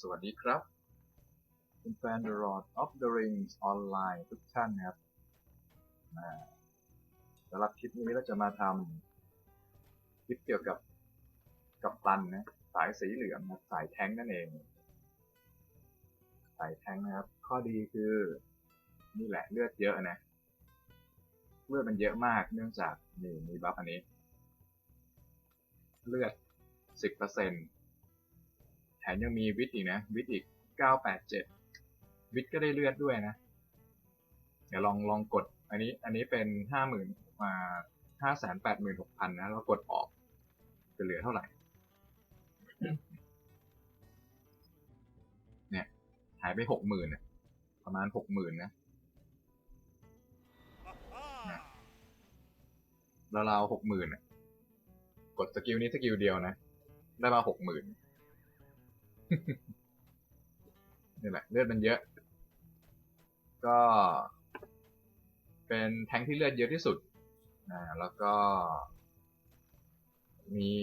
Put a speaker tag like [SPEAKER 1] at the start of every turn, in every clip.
[SPEAKER 1] สวัสดีครับคุณแฟน The Lord of the Rings ออนไลน์ทุกท่านนะครับอ่าสำหรับคลิปนี้เราจะมาทำคลิปเกี่ยวกับกับตันนะสายสีเหลืองนะสายแท้งนั่นเอง สายแท้งนะครับ ข้อดีคือนี่แหละเลือดเยอะนะ เลือดมันเยอะมากเนื่องจากนี่มีบัฟอันนี้ เลือดสิบเปอร์เซ็นต์ แถมยังมีวิทย์อีกนะ วิทย์อีก 987 วิทย์ก็ได้เลือดด้วยนะ เดี๋ยวลองลองกด อันนี้อันนี้เป็น 50,000มา586,000 นะ แล้วกดออก จะเหลือเท่าไหร่ เนี่ย หายไป 60,000นะประมาณ 60,000 นะแล้วเราหกหมื่นกดสกิลนี้สกิลเดียวนะ ได้มาหกหมื่น นี่แหละ เลือดมันเยอะ ก็ เป็นแทงที่เลือดเยอะที่สุดอ่าแล้วก็ มี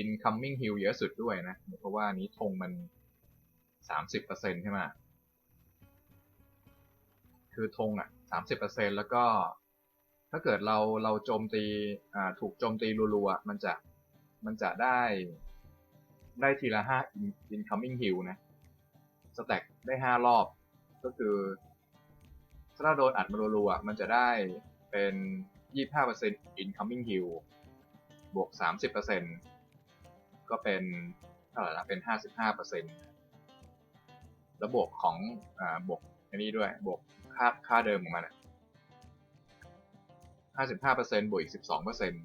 [SPEAKER 1] incoming heal เยอะสุดด้วยนะ เพราะว่านี้ธงมันสามสิบเปอร์เซ็นใช่ไหมคือธงอะสามสิบเปอร์เซ็นแล้วก็ ถ้าเกิดเราเราโจมตีอ่าถูกโจมตีรัวๆมันจะมันจะได้ ได้ทีละห้า incoming heal นะสแต็กได้ห้ารอบ ก็คือ ถ้าโดนอัดมารัวๆมันจะได้เป็นยี่ห้าเปอร์เซ็นต์ incoming heal บวกสามสิบเปอร์เซ็นต์ก็เป็นเท่าไหร่ละเป็นห้าสิบห้าเปอร์เซ็นต์แล้วบวกของอ่าบวกอันนี้ด้วยบวกค่าค่าเดิมของมันห้าสิบห้าเปอร์เซ็นต์บวกอีกสิบสองเปอร์เซ็นต์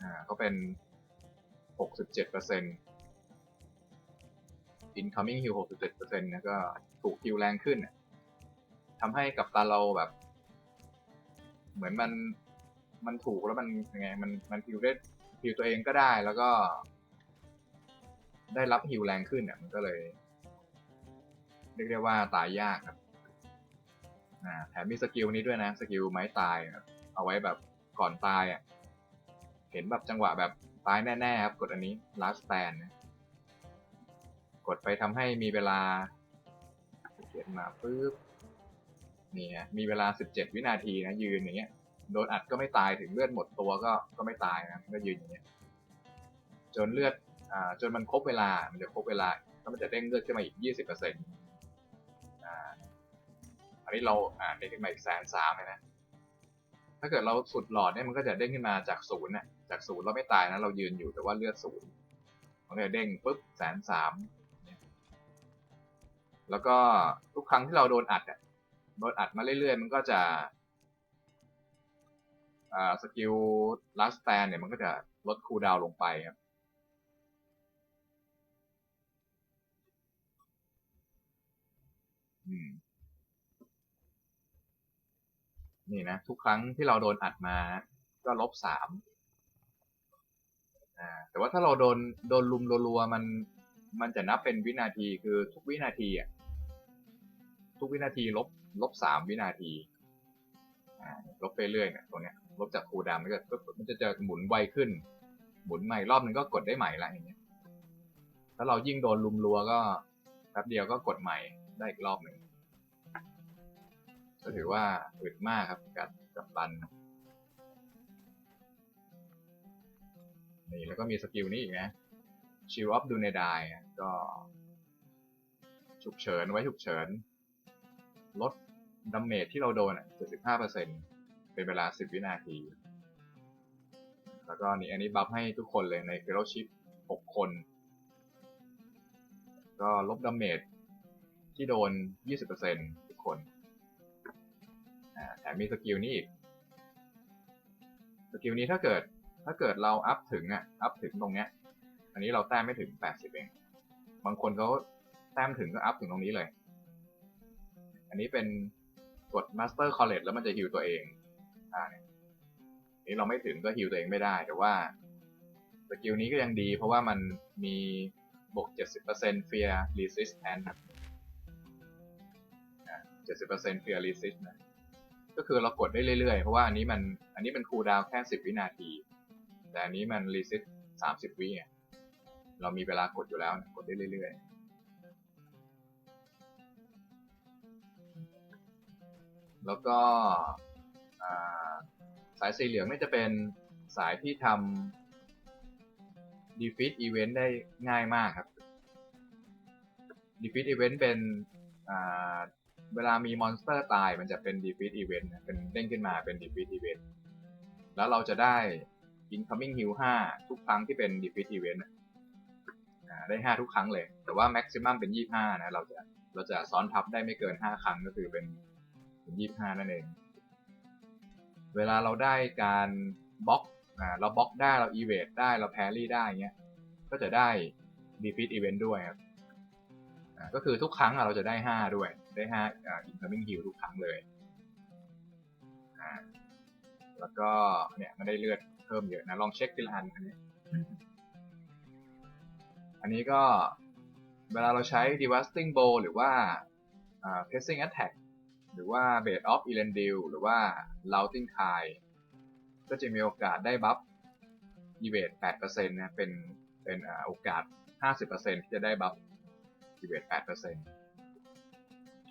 [SPEAKER 1] อ่าก็เป็น 67% incoming heal 67%นะก็ถูกฮิวแรงขึ้นทำให้กับตาเราแบบ เหมือนมันมันถูกแล้วมันยังไง มันมันฮิวได้ฮิวตัวเองก็ได้แล้วก็ ได้รับฮิวแรงขึ้นเนี่ยมันก็เลยเรียกได้ว่าตายยากครับแถมมีสกิลนี้ด้วยนะ สกิลไม้ตาย เอาไว้แบบก่อนตายอะ เห็นแบบจังหวะแบบ ตายแน่ๆครับ กดอันนี้ last stand นะกดไปทำให้มีเวลาเขียนมาปุ๊บนี่ฮะมีเวลา 17 วินาทีนะ ยืนอย่างเงี้ยโดนอัดก็ไม่ตายถึงเลือดหมดตัวก็ก็ไม่ตายนะก็ยืนอย่างเงี้ยจนเลือดอ่าจนมันครบเวลา มันจะครบเวลาแล้วมันจะเด้งเลือดขึ้นมาอีก 20%อ่าอันนี้เราอ่าเด้งขึ้นมาอีกแสนสามเลยนะ ถ้าเกิดเราสุดหลอดเนี่ยมันก็จะเด้งขึ้นมาจากศูนย์น่ะจากศูนย์เราไม่ตายนะเรายืนอยู่แต่ว่าเลือดศูนย์มันก็จะเด้งปุ๊บแสนสามแล้วก็ทุกครั้งที่เราโดนอัดอะโดนอัดมาเรื่อยๆ มันก็จะอ่าสกิลลัสแตนเนี่ยมันก็จะลดคูลดาวน์ลงไปครับ นี่นะ ทุกครั้งที่เราโดนอัดมา ก็ลบสามอ่าแต่ว่าถ้าเราโดนโดนลุมรัวๆมัน มันจะนับเป็นวินาทีคือทุกวินาทีอะทุกวินาทีลบลบสามวินาทีอ่าลบไปเรื่อยเนี่ยตรงเนี้ยลบจากคูดาวน์มันก็มันจะเจอหมุนไวขึ้น หมุนใหม่รอบนึงก็กดได้ใหม่ละอย่างเงี้ยถ้าเรายิ่งโดนลุมรัวก็แป๊บเดียวก็กดใหม่ได้อีกรอบหนึ่ง ก็ถือว่าอึดมากครับกับกับบัน นี่แล้วก็มีสกิลนี้อีกนะ Shield of d u n e d i ก็ฉุกเฉินไว้ฉุกเฉิน ลดดาเมจที่เราโดนอะ75%เป็นเวลา 10 วินาที แล้วก็นี่อันนี้บัฟให้ทุกคนเลยใน Fellowship 6คน ก็ลบดาเมจที่โดน 20%ทุกคนอ่า แถมมีสกิลนี้อีก สกิลนี้ถ้าเกิด ถ้าเกิดเราอัพถึงอะ อัพถึงตรงเนี้ย อันนี้เราแต้มไม่ถึง80เอง บางคนเขาแต้มถึงก็อัพถึงตรงนี้เลย อันนี้เป็นกด Master College แล้วมันจะฮิวตัวเอง อ่าเนี่ยนี่เราไม่ถึงก็ฮิวตัวเองไม่ได้ แต่ว่าสกิลนี้ก็ยังดี เพราะว่ามันมีบวก 70% Fear Resistance ครับอ่า70% Fear Resist นะ ก็คือเรากดได้เรื่อยๆ เพราะว่าอันนี้มันอันนี้มันคูลดาวแค่10วินาที แต่อันนี้มันรีเซิต30วิอะเรามีเวลากดอยู่แล้วกดได้เรื่อยๆ แล้วก็สายสีเหลืองนี่จะเป็นสายที่ทำ defeat event ได้ง่ายมากครับ defeat event เป็น เวลามีมอนสเตอร์ตายมันจะเป็น defeat event นะเป็นเด้งขึ้นมาเป็น defeat event แล้วเราจะได้ incoming heal 5 ทุกครั้งที่เป็น defeat event นะได้ 5 ทุกครั้งเลย แต่ว่า maximum เป็น 25 นะ เราจะเราจะซ้อนทับได้ไม่เกิน 5 ครั้งก็คือเป็นเป็น 25 นั่นเอง เวลาเราได้การบล็อกเราบล็อกได้เรา evade ได้เรา parry ได้เงี้ย ก็จะได้ defeat event ด้วยครับก็คือทุกครั้งอะเราจะได้ 5 ด้วย ได้5อ่า incoming heal ทุกครั้งเลยอ่าแล้วก็เนี่ยมันได้เลือดเพิ่มเยอะนะ ลองเช็คทีละอันอันนี้ อันนี้ก็เวลาเราใช้ devastating bow หรือว่าอ่า pressing attack หรือว่า bait of elendil หรือว่า routing tide ก็จะมีโอกาสได้บัฟ evade 8%นะ เป็น เป็นอ่าโอกาส 50%ที่จะได้บัฟ evade 8%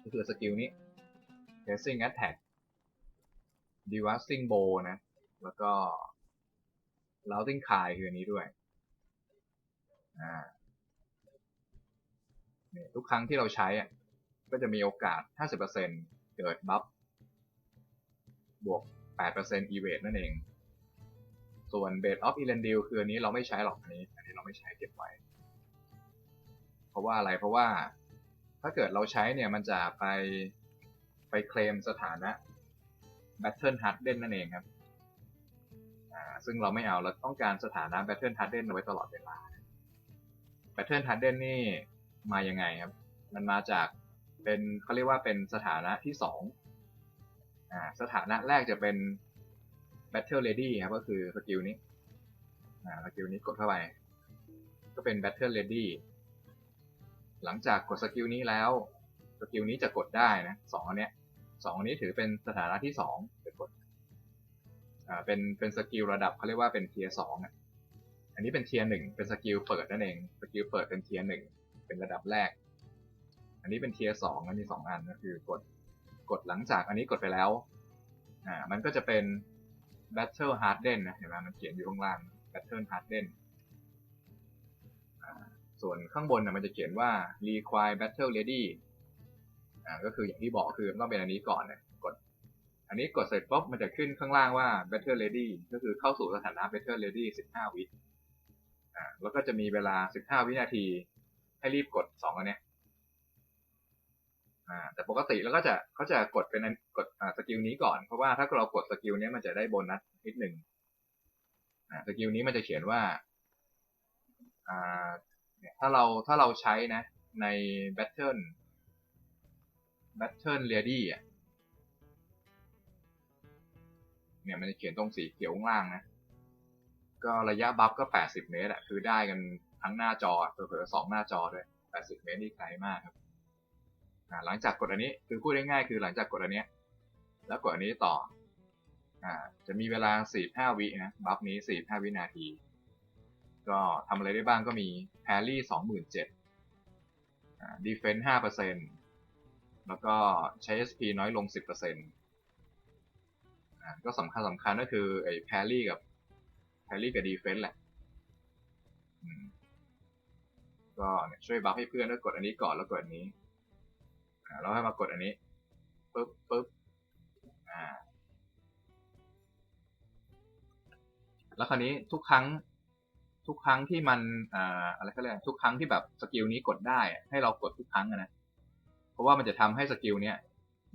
[SPEAKER 1] ก็คือสกิลนี้ pressing attack devastating bow นะ แล้วก็ routing tide คืออันนี้ด้วย อ่าเนี่ยทุกครั้งที่เราใช้อะก็จะมีโอกาส 50%เกิดบัฟบวก 8% evade นั่นเอง ส่วน bait of elendil คืออันนี้เราไม่ใช้หรอกอันนี้ อันนี้เราไม่ใช้เก็บไว้ เพราะว่าอะไร เพราะว่า ถ้าเกิดเราใช้เนี่ยมันจะไปไปเคลมสถานะ battle harden นั่นเองครับอ่าซึ่งเราไม่เอาเราต้องการสถานะ battle harden เอาไว้ตลอดเวลา battle harden นี่มายังไงครับ มันมาจากเป็นเขาเรียกว่าเป็นสถานะที่สองอ่าสถานะแรกจะเป็น battle ready ครับก็คือสกิลนี้อ่าสกิลนี้กดเข้าไป ก็เป็น battle ready หลังจากกดสกิลนี้แล้วสกิลนี้จะกดได้นะสองอันเนี้ยสองอันนี้ถือเป็นสถานะที่สองจะกดอ่าเป็นเป็นสกิลระดับเขาเรียกว่าเป็นเทียสองอะอันนี้เป็นเทียหนึ่งเป็นสกิลเปิดนั่นเองสกิลเปิดเป็นเทียหนึ่งเป็นระดับแรก อันนี้เป็นเทียสองมันมีสองอันก็คือกดกดหลังจากอันนี้กดไปแล้วอ่ามันก็จะเป็น battle harden นะเห็นไหมมันเขียนอยู่ข้างล่าง battle harden ส่วนข้างบนนะมันจะเขียนว่า require battle ready อ่าก็คืออย่างที่บอกคือต้องเป็นอันนี้ก่อนนะกด อันนี้กดเสร็จปุ๊บมันจะขึ้นข้างล่างว่า battle ready ก็คือเข้าสู่สถานะ battle ready 15 วิอ่าแล้วก็จะมีเวลา 15 วินาที ให้รีบกดสองอันเนี้ยอ่าแต่ปกติแล้วก็จะเขาจะกดเป็นกดอ่าสกิลนี้ก่อนเพราะว่าถ้าเรากดสกิลนี้มันจะได้โบนัสนิดหนึ่งอ่าสกิลนี้มันจะเขียนว่าอ่า ถ้าเราถ้าเราใช้นะ ใน battle battle ready อะเนี่ยมันจะเขียนตรงสีเขียวข้างล่างนะ ก็ระยะบัฟก็ 80 เมตรอะคือได้กันทั้งหน้าจอเผลอๆสองหน้าจอด้วย 80 เมตรนี่ไกลมากครับหลังจากกดอันนี้คือพูดง่ายๆคือหลังจากกดอันนี้ แล้วกดอันนี้ต่ออจะมีเวลา 45 วินะ บัฟนี้ 45 วินาที ก็ทำอะไรได้บ้างก็มีแพรี่27,000อ่าดีเฟนส์5%แล้วก็ใช้ SP น้อยลง10%อ่าก็สำคัญสำคัญก็คือไอ้แพรี่กับแพรี่กับดีเฟนส์แหละก็ช่วยบัฟให้เพื่อนด้วกดอันนี้ก่อนแล้วกดอันนี้แล้วให้มากดอันนี้ปึ๊บปึ๊บอ่าแล้วคราวนี้ทุกครั้ง ทุกครั้งที่มันอ่าอะไรก็เรียกทุกครั้งที่แบบสกิลนี้กดได้ให้เรากดทุกครั้งนะเพราะว่ามันจะทำให้สกิลเนี้ย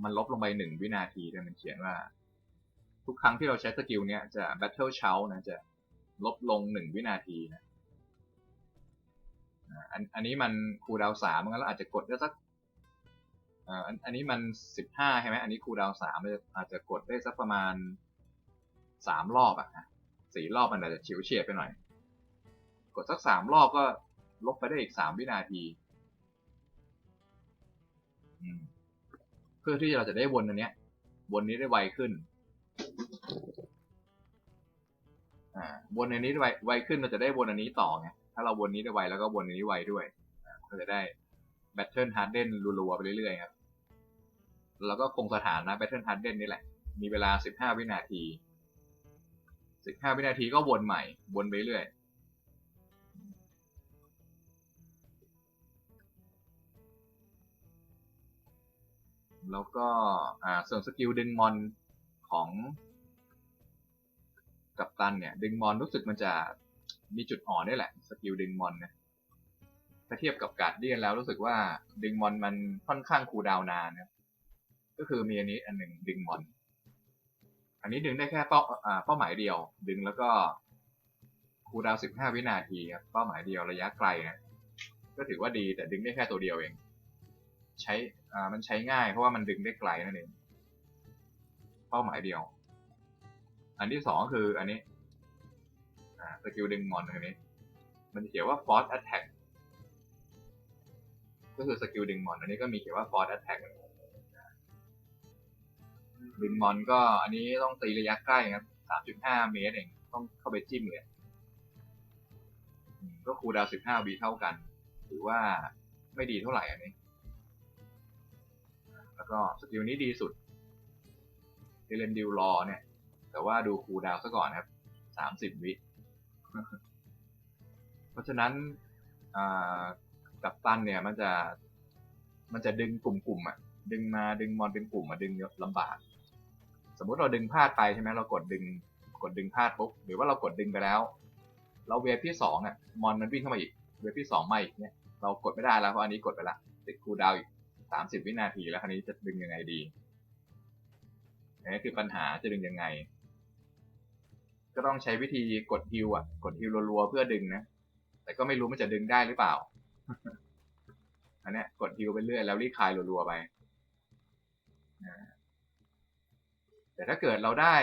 [SPEAKER 1] มันลบลงไปหนึ่งวินาทีด้วยมันเขียนว่า ทุกครั้งที่เราใช้สกิลเนี้ยจะ battle shout นะจะลบลงหนึ่งวินาทีนะอันอันนี้มันคูดาวสามงั้นเราอาจจะกดได้สักอันอันนี้มันสิบห้าใช่ไหมอันนี้คูดาวสามอาจจะกดได้สักประมาณสามรอบอะนะสี่รอบมันอาจจะเฉียวเฉียดไปหน่อย กดสักสามรอบก็ลบไปได้อีกสามวินาที เพื่อที่เราจะได้วนอันเนี้ย วนนี้ได้ไวขึ้น อ่า วนอันนี้ไวไวขึ้นเราจะได้วนอันนี้ต่อไง ถ้าเราวนนี้ได้ไวแล้วก็วนอันนี้ไวด้วยอ่าก็จะได้แบตเทิลฮาร์ดเดนรัวๆไปเรื่อยๆครับแล้วก็คงสถานะแบตเทิลฮาร์ดเดนนี่แหละ มีเวลา15วินาที15วินาทีก็วนใหม่ วนไปเรื่อย แล้วก็อ่าส่วนสกิลดึงมอนของกัปตันเนี่ย ดึงมอนรู้สึกมันจะมีจุดอ่อนด้วยแหละ สกิลดึงมอนนะถ้าเทียบกับการ์ดเดียนแล้วรู้สึกว่าดึงมอนมันค่อนข้างคูดาวนานนะก็คือมีอันนี้อันหนึ่งดึงมอน อันนี้ดึงได้แค่เป้าอ่าเป้าหมายเดียว ดึงแล้วก็คูดาวน์15วินาทีครับเป้าหมายเดียวระยะไกลนะก็ถือว่าดีแต่ดึงได้แค่ตัวเดียวเอง ใช้ อ่ามันใช้ง่ายเพราะว่ามันดึงได้ไกลนั่นเองเป้าหมายเดียว อันที่สองก็คืออันนี้อ่าสกิลดึงมอนอันนี้ มันจะเขียนว่า force attack ก็คือสกิลดึงมอน อันนี้ก็มีเขียนว่า force attack ดึงมอนก็อันนี้ต้องตีระยะใกล้ครับ3.5เมตรเอง ต้องเข้าไปจิ้มเลย ก็คูดาวน์15วิเท่ากัน ถือว่าไม่ดีเท่าไหร่อันนี้ แล้วก็สกิลนี้ดีสุดเรนดิวรอเนี่ย แต่ว่าดูคูดาวซะก่อนครับ30วิ เพราะฉะนั้นอ่ากับตันเนี่ยมันจะ มันจะดึงกลุ่มๆอะ ดึงมาดึงมอนเป็นกลุ่มมาดึงลำบาก สมมุติเราดึงพลาดไปใช่ไหมเรากดดึง กดดึงพลาดปุ๊บหรือว่าเรากดดึงไปแล้ว เราเวฟที่สองอะมอนมันวิ่งเข้ามาอีกเวฟที่สองมาอีกเนี่ยเรากดไม่ได้แล้วเพราะอันนี้กดไปละติดคูดาวอีก สามสิบวินาทีแล้วคราวนี้จะดึงยังไงดีนี่คือปัญหาจะดึงยังไง ก็ต้องใช้วิธีกดฮิวอะ กดฮิวรัวๆเพื่อดึงนะ แต่ก็ไม่รู้มันจะดึงได้หรือเปล่า อันนี้กดฮิวไปเรื่อยแล้วรีคายรัวๆไปแต่ถ้าเกิดเราได้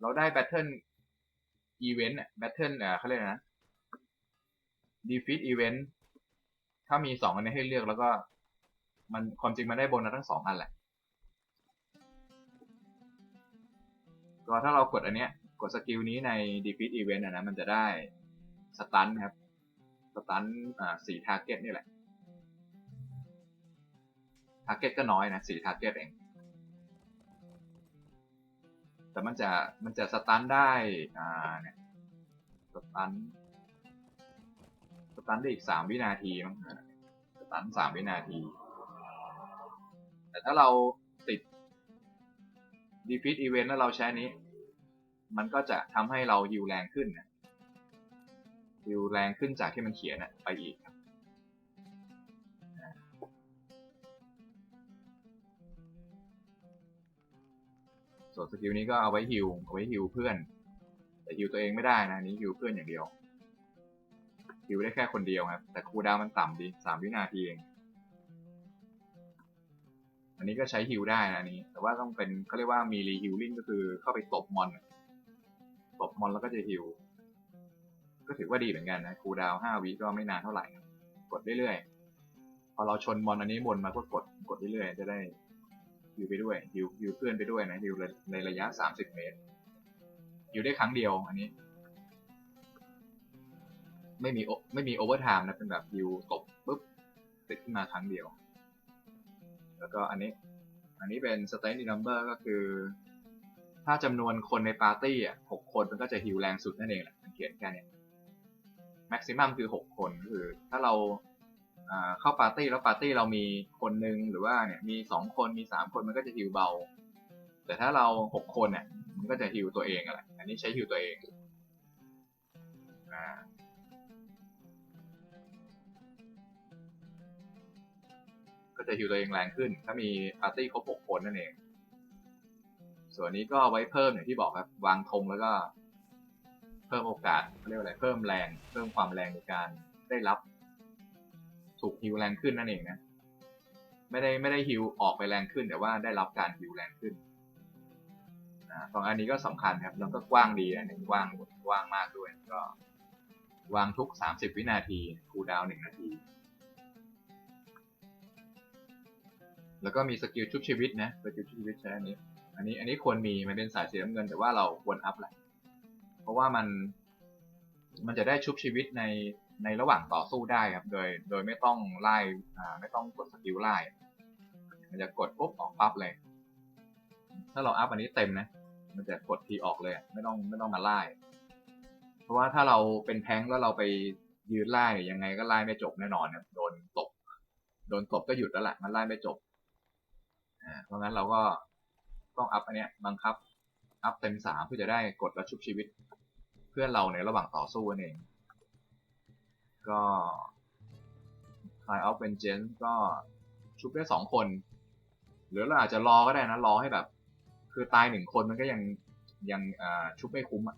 [SPEAKER 1] เราได้แบทเทิลอีเวนต์แบทเทิลอ่าเขาเรียกนะ defeat event ถ้ามีสองอันนี้ให้เลือกแล้วก็ มันความจริงมันได้โบนัสทั้งสองอันแหละ ก็ถ้าเรากดอันเนี้ย กดสกิลนี้ใน defeat event อะนะมันจะได้สตันครับ สตันอ่าสี่ทาร์เก็ตนี่แหละ ทาร์เก็ตก็น้อยนะสี่ทาร์เก็ตเอง แต่มันจะมันจะสตันได้อ่าเนี่ยสตันสตันได้อีกสามวินาทีมั้งสตันสามวินาที แต่ถ้าเราติด defeat event แล้วเราใช้นี้ มันก็จะทำให้เราฮิวแรงขึ้นนะฮิวแรงขึ้นจากที่มันเขียนอะไปอีกครับส่วนสกิลนี้ก็เอาไว้ฮิวเอาไว้ฮิวเพื่อน แต่ฮิวตัวเองไม่ได้นะนี้ฮิวเพื่อนอย่างเดียวฮิวได้แค่คนเดียวครับ แต่คูดาวมันต่ำดีสามวินาทีเอง อันนี้ก็ใช้ฮิวได้นะอันนี้ แต่ว่าต้องเป็นเขาเรียกว่ามีรีฮิลลิ่งก็คือเข้าไปตบมอนตบมอนแล้วก็จะฮิวก็ถือว่าดีเหมือนกันนะคูดาวห้าวิก็ไม่นานเท่าไหร่ กดเรื่อยๆ พอเราชนมอนอันนี้บนมาก็กดกดเรื่อยๆ จะได้ฮิวไปด้วยฮิวฮิวเพื่อนไปด้วยนะฮิวในระยะสามสิบเมตรฮิวได้ครั้งเดียวอันนี้ ไม่มีโอไม่มีโอเวอร์ไทม์นะเป็นแบบฮิวตบปุ๊บติดขึ้นมาครั้งเดียว แล้วก็อันนี้ อันนี้เป็น strength number ก็คือ ถ้าจำนวนคนในปาร์ตี้อะหกคนมันก็จะฮิวแรงสุดนั่นเองแหละมันเขียนแค่เนี้แม็กซิมัมคือหกคนคือ ถ้าเราอ่าเข้าปาร์ตี้แล้วปาร์ตี้เรามีคนหนึ่งหรือว่าเนี่ยมีสองคนมีสามคนมันก็จะฮิวเบา แต่ถ้าเราหกคนเนี่ยมันก็จะฮิวตัวเองอะไรอันนี้ใช้ฮิวตัวเอง ก็จะฮิวตัวเองแรงขึ้น ถ้ามีปาร์ตี้ครบหกคนนั่นเอง ส่วนนี้ก็ไว้เพิ่มอย่างที่บอกครับ วางธงแล้วก็ เพิ่มโอกาสเรียกว่าอะไรเพิ่มแรง เพิ่มความแรงในการได้รับ ถูกฮิวแรงขึ้นนั่นเองนะไม่ได้ไม่ได้ฮิวออกไปแรงขึ้น แต่ว่าได้รับการฮิวแรงขึ้นอ่าสองอันนี้ก็สำคัญครับ แล้วก็กว้างดีอันหนึ่งกว้างกว้างมากด้วย ก็ วางทุกสามสิบวินาที คูลดาวน์หนึ่งนาที แล้วก็มีสกิลชุบชีวิตนะสกิลชุบชีวิตใช้อันนี้ อันนี้อันนี้ควรมีมันเป็นสายสีน้ำเงิน แต่ว่าเราควรอัพแหละเพราะว่ามัน มันจะได้ชุบชีวิตในในระหว่างต่อสู้ได้ครับ โดยโดยไม่ต้องไล่อ่าไม่ต้องกดสกิลไล่มันจะกดปุ๊บออกปั๊บเลย ถ้าเราอัพอันนี้เต็มนะ มันจะกดทีออกเลย ไม่ต้องไม่ต้องมาไล่ เพราะว่าถ้าเราเป็นแท้งแล้วเราไปยืนไล่ยังไงก็ไล่ไม่จบแน่นอนครับโดนตบ โดนตบก็หยุดแล้วแหละมันไล่ไม่จบ เพราะงั้นเราก็ต้องอัพอันเนี้ยบังคับ อัพเต็มสามเพื่อจะได้กดและชุบชีวิต เพื่อนเราในระหว่างต่อสู้นั่นเอง ก็ Cry of Vengeance ก็ชุบได้สองคน หรือเราอาจจะรอก็ได้นะ รอให้แบบ คือตายหนึ่งคนมันก็ยังยังอ่าชุบไม่คุ้มอะ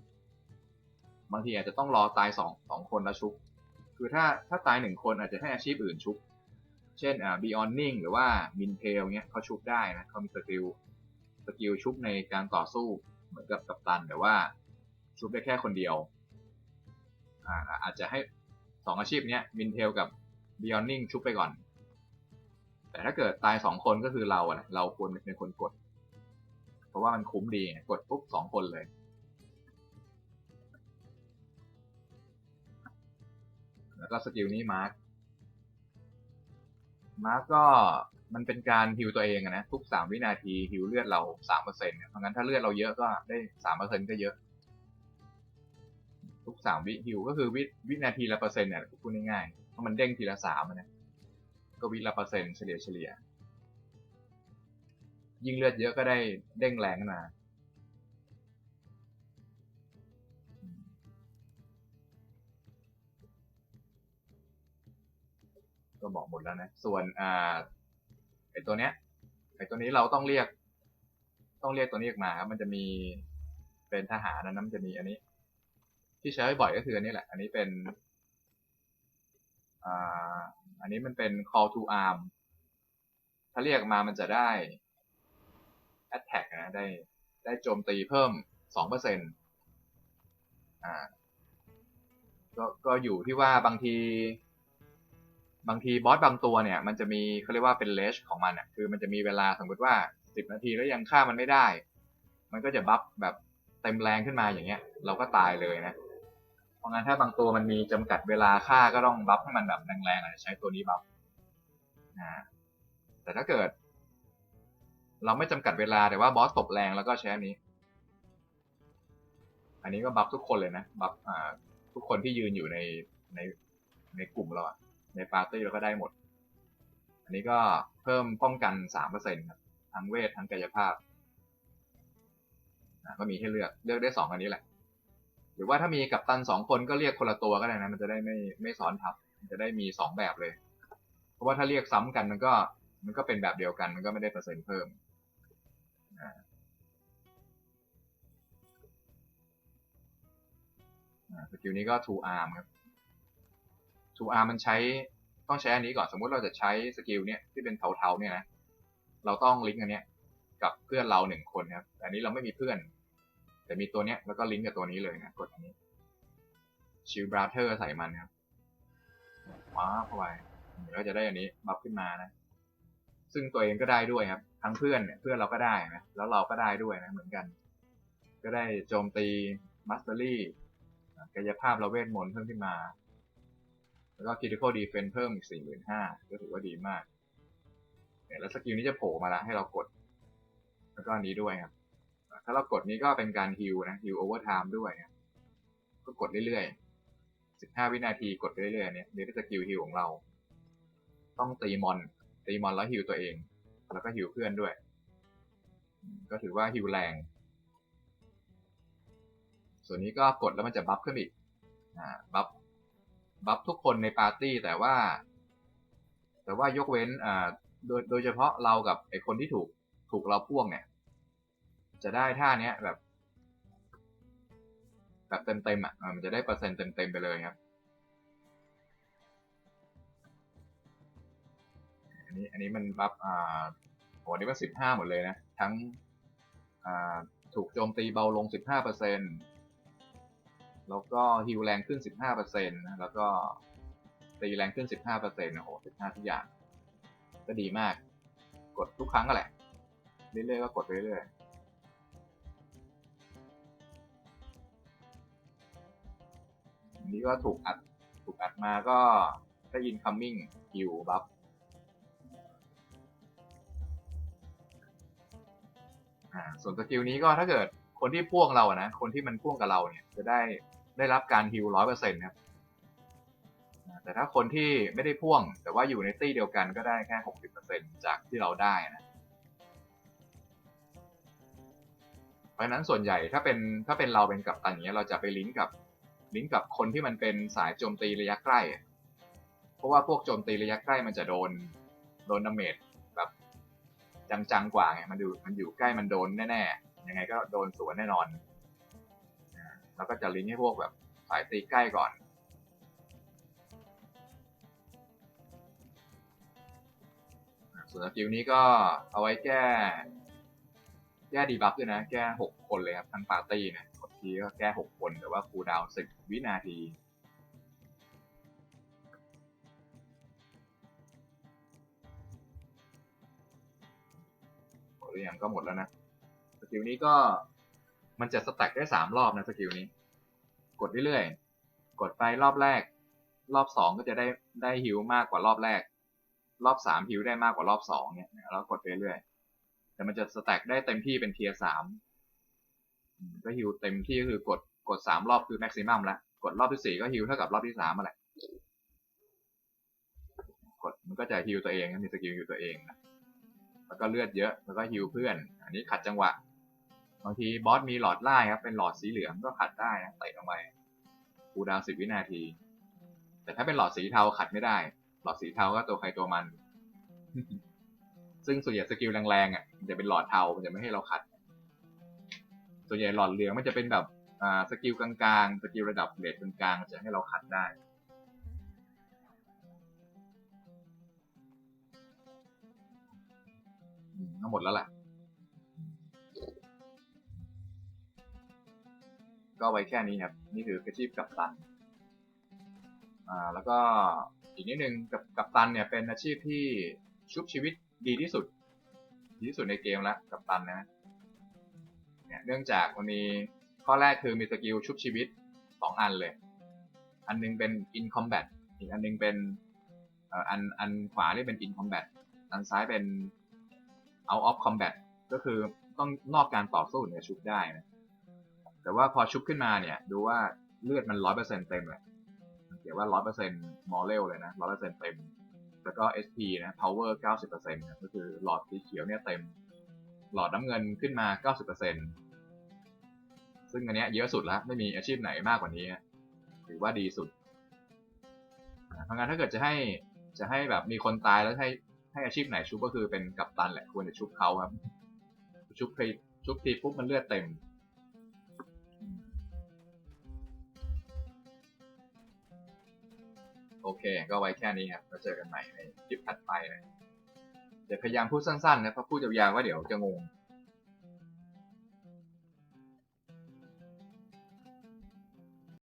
[SPEAKER 1] บางทีอาจจะต้องรอตายสองสองคนแล้วชุบ คือถ้าถ้าตายหนึ่งคนอาจจะให้อาชีพอื่นชุบ เช่นอ่า Beyonding หรือว่า Mintail เงี้ยเขาชุบได้นะเขามีสกิลสกิลชุบในการต่อสู้เหมือนกับกัปตัน แต่ว่าชุบได้แค่คนเดียวอ่าอาจจะให้สองอาชีพเนี้ย Mintail กับ Beyonding ชุบไปก่อน แต่ถ้าเกิดตายสองคนก็คือเราอะเราควรเป็นคนกด เพราะว่ามันคุ้มดีไงกดปุ๊บสองคนเลยแล้วก็สกิลนี้มาร์ค มาร์คก็มันเป็นการฮิวตัวเองอะนะทุกสามวินาทีฮิวเลือดเราสามเปอร์เซ็นต์เพราะงั้นถ้าเลือดเราเยอะก็ได้สามเปอร์เซ็นต์ก็เยอะ ทุกสามวิฮิวก็คือวิวินาทีละเปอร์เซ็นต์เนี่ยพูดง่ายๆเพราะมันเด้งทีละสามอะนะก็วิละเปอร์เซ็นต์เฉลี่ยเฉลี่ยยิ่งเลือดเยอะก็ได้เด้งแรงขึ้นมา ก็บอกหมดแล้วนะ ส่วนอ่าไอตัวเนี้ยไอตัวนี้เราต้องเรียก ต้องเรียกตัวนี้ออกมาครับมันจะมีเป็นทหารนะมันจะมีอันนี้ ที่ใช้บ่อยก็คืออันนี้แหละ อันนี้เป็นอ่าอันนี้มันเป็น call to arm ถ้าเรียกมามันจะได้ attack นะได้ได้โจมตีเพิ่มสองเปอร์เซ็นต์อ่าก็ก็อยู่ที่ว่าบางที บางทีบอสบางตัวเนี่ย มันจะมีเขาเรียกว่าเป็นเลชของมันอะคือมันจะมีเวลาสมมติว่าสิบนาทีแล้วยังฆ่ามันไม่ได้ มันก็จะบัฟแบบเต็มแรงขึ้นมาอย่างเงี้ย เราก็ตายเลยนะ เพราะงั้นถ้าบางตัวมันมีจำกัดเวลาฆ่าก็ต้องบัฟให้มันแบบแรงๆอาจจะใช้ตัวนี้บัฟนะแต่ถ้าเกิด เราไม่จำกัดเวลาแต่ว่าบอสตบแรงแล้วก็ใช้อันนี้ อันนี้ก็บัฟทุกคนเลยนะบัฟทุกคนที่ยืนอยู่ในในในกลุ่มเราอะ ในปาร์ตี้เราก็ได้หมด อันนี้ก็เพิ่มป้องกันสามเปอร์เซ็นครับทั้งเวททั้งกายภาพก็มีให้เลือกเลือกได้สองอันนี้แหละ หรือว่าถ้ามีกัปตันสองคนก็เรียกคนละตัวก็ได้นะ มันจะได้ไม่ไม่ซ้อนทับ มันจะได้มีสองแบบเลย เพราะว่าถ้าเรียกซ้ำกันมันก็ มันก็เป็นแบบเดียวกัน มันก็ไม่ได้เปอร์เซ็นต์เพิ่มอ่าสกิลนี้ก็ two arm ครับ two arm มันใช้ต้องใช้อันนี้ก่อนสมมุติเราจะใช้สกิลเนี้ยที่เป็นเทาๆเนี่ยนะเราต้องลิงก์อันเนี้ยกับเพื่อนเราหนึ่งคนครับแต่อันนี้เราไม่มีเพื่อน แต่มีตัวเนี้ยแล้วก็ลิงก์กับตัวนี้เลยนะกดอันนี้ชิลบราเธอร์ใส่มันครับว้าเข้าไปเดี๋ยวจะได้อันนี้บัฟขึ้นมานะ ซึ่งตัวเองก็ได้ด้วยครับ ทั้งเพื่อนเนี่ยเพื่อนเราก็ได้นะแล้วเราก็ได้ด้วยนะเหมือนกัน ก็ได้โจมตีมัสเตอรี่กายภาพเราเวทมนต์เพิ่มขึ้นมา แล้วก็ critical defense เพิ่มอีกสี่หมื่นห้าก็ถือว่าดีมากเนี่ยแล้วสกิลนี้จะโผล่มาแล้วให้เรากด แล้วก็อันนี้ด้วยครับ ถ้าเรากดนี้ก็เป็นการฮิลนะฮิลโอเวอร์ไทม์ด้วยนะก็กดเรื่อยๆสิบห้าวินาทีกดเรื่อยๆเนี่ยนี่ก็สกิลฮิลของเรา ต้องตีมอน ตีมอนแล้วฮิลตัวเอง แล้วก็ฮิลเพื่อนด้วย ก็ถือว่าฮิลแรง ส่วนนี้ก็กดแล้วมันจะบัฟขึ้นอีก อ่า บัฟ บัฟทุกคนในปาร์ตี้แต่ว่า แต่ว่ายกเว้นอ่าโดยโดยเฉพาะเรากับไอคนที่ถูกถูกเราพ่วงเนี่ย จะได้ท่าเนี้ยแบบ แบบเต็มเต็มๆอะมันจะได้เปอร์เซ็นต์เต็มเต็มๆไปเลยครับ อันนี้อันนี้มันบัฟอ่าโหอันนี้มันสิบห้าหมดเลยนะ ทั้งอ่าถูกโจมตีเบาลงสิบห้าเปอร์เซ็น แล้วก็ฮิวแรงขึ้นสิบห้าเปอร์เซ็นแล้วก็ตีแรงขึ้นสิบห้าเปอร์เซ็นต์โอ้โหสิบห้าทุกอย่าง ก็ดีมาก กดทุกครั้งก็แหละ เรื่อยๆก็กดไปเรื่อยนี้ก็ถูกอัด ถูกอัดมาก็ได้ incoming ฮิวบัฟอ่าส่วนสกิลนี้ก็ถ้าเกิดคนที่พ่วงเราอะนะ คนที่มันพ่วงกับเราเนี่ย จะได้ ได้รับการฮิวร้อยเปอร์เซ็นต์ครับแต่ถ้าคนที่ไม่ได้พ่วง แต่ว่าอยู่ในตี้เดียวกันก็ได้แค่หกสิบเปอร์เซ็นจากที่เราได้นะเพราะฉะนั้นส่วนใหญ่ถ้าเป็นถ้าเป็นเราเป็นกัปตันอย่างเงี้ยเราจะไปลิงก์กับลิงก์กับคนที่มันเป็นสายโจมตีระยะใกล้ เพราะว่าพวกโจมตีระยะใกล้มันจะโดนโดนดาเมจแบบจังๆกว่าไงมันอยู่มันอยู่ใกล้มันโดนแน่ๆยังไงก็โดนสวนแน่นอน แล้วก็จะลิงก์ให้พวกแบบสายตีใกล้ก่อน ส่วนสกิลนี้ก็เอาไว้แก้ แก้ดีบัฟด้วยนะ แก้หกคนเลยครับ ทั้งปาร์ตี้นะกดทีก็แก้หกคน แต่ว่าคูดาวสิบวินาทีหมดหรือยังก็หมดแล้วนะสกิลนี้ก็ มันจะสแต็กได้สามรอบนะสกิลนี้ กดเรื่อยๆ กดไปรอบแรก รอบสองก็จะได้ได้ฮิวมากกว่ารอบแรก รอบสามฮิวได้มากกว่ารอบสองเนี่ยแล้วกดไปเรื่อยๆ แต่มันจะสแต็กได้เต็มที่เป็นเทียร์สามก็ฮิวเต็มที่ก็คือกดกดสามรอบคือแม็กซิมัมแล้วกดรอบที่สี่ก็ฮิวเท่ากับรอบที่สามมาแหละกดมันก็จะฮิวตัวเองมีสกิลฮิวตัวเองนะแล้วก็เลือดเยอะแล้วก็ฮิวเพื่อน อันนี้ขัดจังหวะ บางทีบอสมีหลอดไล่ครับ เป็นหลอดสีเหลืองก็ขัดได้นะเตะลงไปคูดาวสิบวินาที แต่ถ้าเป็นหลอดสีเทาขัดไม่ได้ หลอดสีเทาก็ตัวใครตัวมัน ซึ่งส่วนใหญ่สกิลแรงๆอะจะเป็นหลอดเทามันจะไม่ให้เราขัด ส่วนใหญ่หลอดเหลืองมันจะเป็นแบบอ่าสกิลกลางๆ สกิลระดับเลทกลางๆจะให้เราขัดได้อืมก็หมดแล้วแหละ ก็ไว้แค่นี้ครับนี่คือกระชีพกับตันอ่าแล้วก็อีกนิดนึงกับกับตันเนี่ยเป็นอาชีพที่ชุบชีวิตดีที่สุด ดีที่สุดในเกมแล้วกับตันนะเนี่ยเนื่องจากมันมีข้อแรกคือมีสกิลชุบชีวิตสองอันเลย อันหนึงเป็น in combat อีกอันหนึงเป็นอันอันขวานี่เป็น in combat อันซ้ายเป็น out of combat ก็คือต้องนอกการต่อสู้ถึงจะชุบได้นะ แต่ว่าพอชุบขึ้นมาเนี่ย ดูว่าเลือดมันร้อยเปอร์เซ็นเต็มเลยเขียนว่าร้อยเปอร์เซ็นมอลเลลเลยนะร้อยเปอร์เซ็นเต็ม แล้วก็ SP นะ power เก้าสิบเปอร์เซ็นต์ก็คือหลอดสีเขียวเนี่ยเต็ม หลอดน้ำเงินขึ้นมาเก้าสิบเปอร์เซ็นซึ่งอันเนี้ยเยอะสุดแล้ว ไม่มีอาชีพไหนมากกว่านี้ถือว่าดีสุดเพราะงั้นถ้าเกิดจะให้จะให้แบบมีคนตายแล้วให้ให้อาชีพไหนชุบก็คือเป็นกัปตันแหละควรจะชุบเขาครับ ชุบทีชุบทีปุ๊บมันเลือดเต็ม โอเค ก็ไว้แค่นี้ครับแล้วเจอกันใหม่ในคลิปถัดไปนะจะพยายามพูดสั้นๆนะเพราะพูดยาวๆว่าเดี๋ยวจะงง